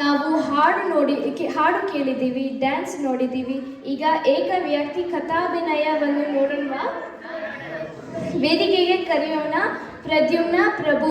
ನಾವು ಹಾಡು ನೋಡಿ ಹಾಡು ಕೇಳಿದ್ದೀವಿ ಡ್ಯಾನ್ಸ್ ನೋಡಿದ್ದೀವಿ, ಈಗ ಏಕ ವ್ಯಕ್ತಿ ಕಥಾಭಿನಯವನ್ನು ನೋಡೋಣ ವೇದಿಕೆಗೆ ಕರೆಯೋಣ ಪ್ರದ್ಯುಮ್ನ ಪ್ರಭು.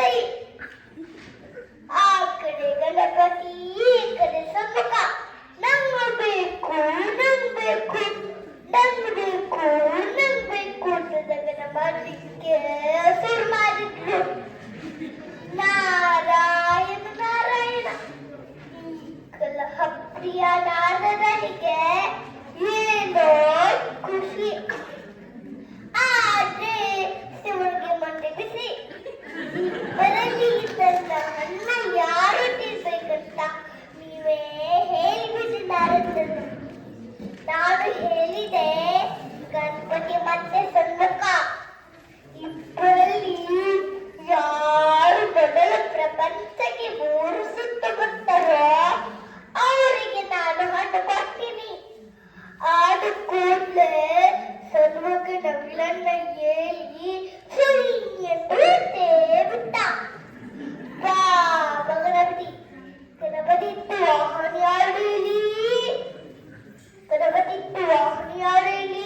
ಸರಿ ಆ ಕಡೆ ಗಣಪತಿ ಈ ಕಡೆ ಸಮ್ಮುಖ ನಂಬಬೇಕು ನಂಬಬೇಕು ನಂಬಬೇಕು ನಂಬಬೇಕು ಅಂತ ಮಾಡಲಿಕ್ಕೆ ಶುರು ಮಾಡಿದ್ರು ನಾರಾಯಣ ನಾರಾಯಣ ಈ ಕಲಹ ಪ್ರಿಯ ನಾರದನಿಗೆ ಮತ್ತೆ ಸಣ್ಣಕ್ಕ ಇಬ್ಬರಲ್ಲಿ ಯಾರು ಮೊದಲ ಪ್ರಪಂಚಕ್ಕೆ ಮೂರು ಸುತ್ತು ಬರ್ತಾರೋ ಅವರಿಗೆ ನಾನು ಹಣ್ಣು ಕೊಡ್ತೀನಿ ಆದ ಕೂಡಲೇ ಸನ್ಮುಖನ ವಿಲನ್ನ ಏಳಿ ಸುರಿ ಎಂದು ಬಿಟ್ಟ. ವಾ ಗಣಪತಿ ಗಣಪತಿ ವಾಹನ ಯಾರೇಳಿ ಗಣಪತಿ ವಾಹನ ಯಾರೇಳಿ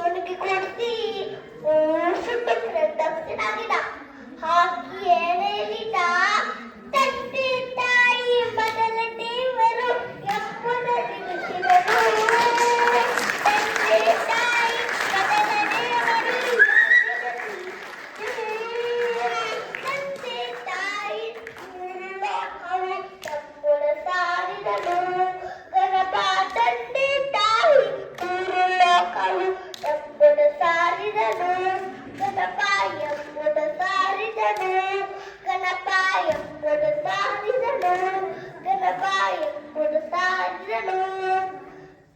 quando está dizendo, tem meu pai, quando está dizendo,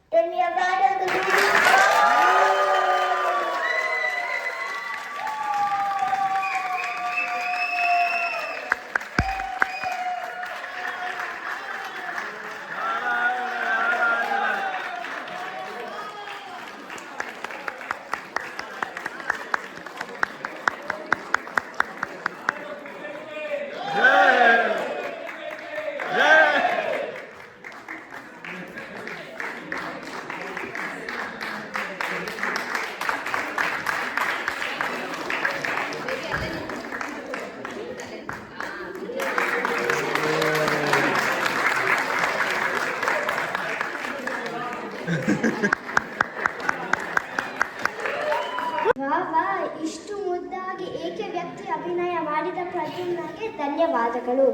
tem minha várias dúvidas. ಇಷ್ಟು ಮುದ್ದಾಗಿ ಏಕೆ ವ್ಯಕ್ತಿ ಅಭಿನಯ ಮಾಡಿದ ಪ್ರದ್ಯುಮ್ನಗೆ ಧನ್ಯವಾದಗಳು.